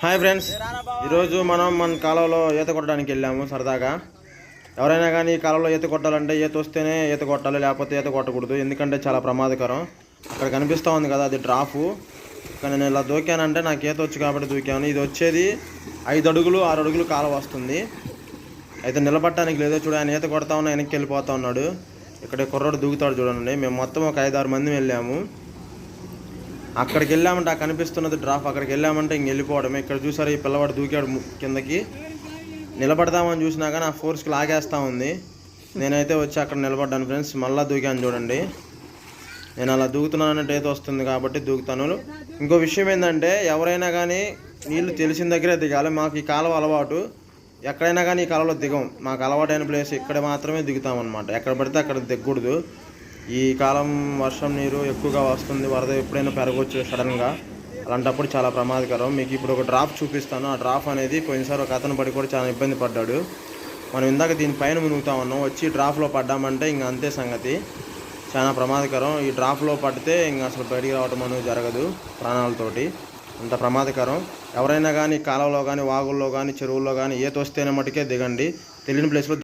Hi friends ఈరోజు మనం మన కాలంలో ఈత కొట్టడానికి వెళ్ళాము సరదాగా. ఎవరైనా కానీ ఈ కాలంలో ఈత కొట్టాలంటే ఈత వస్తేనే ఈత కొట్టాలి లేకపోతే ఈత కొట్టకూడదు. ఎందుకంటే చాలా ప్రమాదకరం. అక్కడ కనిపిస్తూ ఉంది కదా అది డ్రాఫ్ కానీ నేను ఇలా దూకానంటే నాకు ఈత వచ్చు కాబట్టి దూకాను. ఇది వచ్చేది ఐదు అడుగులు ఆరు అడుగులు కాలం వస్తుంది. అయితే నిలబడటానికి లేదో. చూడు ఆయన ఈత కొడతా ఉన్నా వెనక్కి వెళ్ళిపోతా ఉన్నాడు. ఇక్కడ కుర్రోడు దూకుతాడు చూడండి. మేము మొత్తం ఒక ఐదు ఆరు మంది వెళ్ళాము. అక్కడికి వెళ్ళామంటే ఆ కనిపిస్తున్నది డ్రాప్ అక్కడికి వెళ్ళామంటే ఇంక వెళ్ళిపోవడమే. ఇక్కడ చూసారు ఈ పిల్లవాడు దూకాడు కిందకి. నిలబడదామని చూసినా కానీ ఆ ఫోర్స్కి లాగేస్తూ ఉంది. నేనైతే వచ్చి అక్కడ నిలబడ్డాను ఫ్రెండ్స్. మళ్ళీ దూకాను చూడండి. నేను అలా దూకుతున్నానంటే ఏదో వస్తుంది కాబట్టి దూకుతాను. ఇంకో విషయం ఏంటంటే ఎవరైనా కానీ నీళ్ళు తెలిసిన దగ్గరే దిగాలి. మాకు ఈ కాలువ అలవాటు. ఎక్కడైనా కానీ ఈ కాలంలో దిగం. మాకు అలవాటైన ప్లేస్ ఇక్కడ మాత్రమే దిగుతాం అనమాట ఎక్కడ పడితే అక్కడ దిగకూడదు. ఈ కాలం వర్షం నీరు ఎక్కువగా వస్తుంది వరద ఎప్పుడైనా పెరగవచ్చు సడన్గా అలాంటప్పుడు చాలా ప్రమాదకరం. మీకు ఇప్పుడు ఒక డ్రాప్ చూపిస్తాను. ఆ డ్రాప్ అనేది పోయినసారి ఒక అతను పడి కూడా చాలా ఇబ్బంది పడ్డాడు. మనం ఇందాక దీనిపైన మునుగుతా ఉన్నాం. వచ్చి డ్రాప్లో పడ్డామంటే ఇంక అంతే సంగతి. చాలా ప్రమాదకరం. ఈ డ్రాప్లో పడితే ఇంక అసలు బయటికి రావడం అనేది జరగదు ప్రాణాలతోటి. అంత ప్రమాదకరం. ఎవరైనా కానీ కాలంలో కానీ వాగుల్లో కానీ చెరువుల్లో కానీ ఈత వస్తేనే మటుకే దిగండి. తెలియని ప్లేస్లో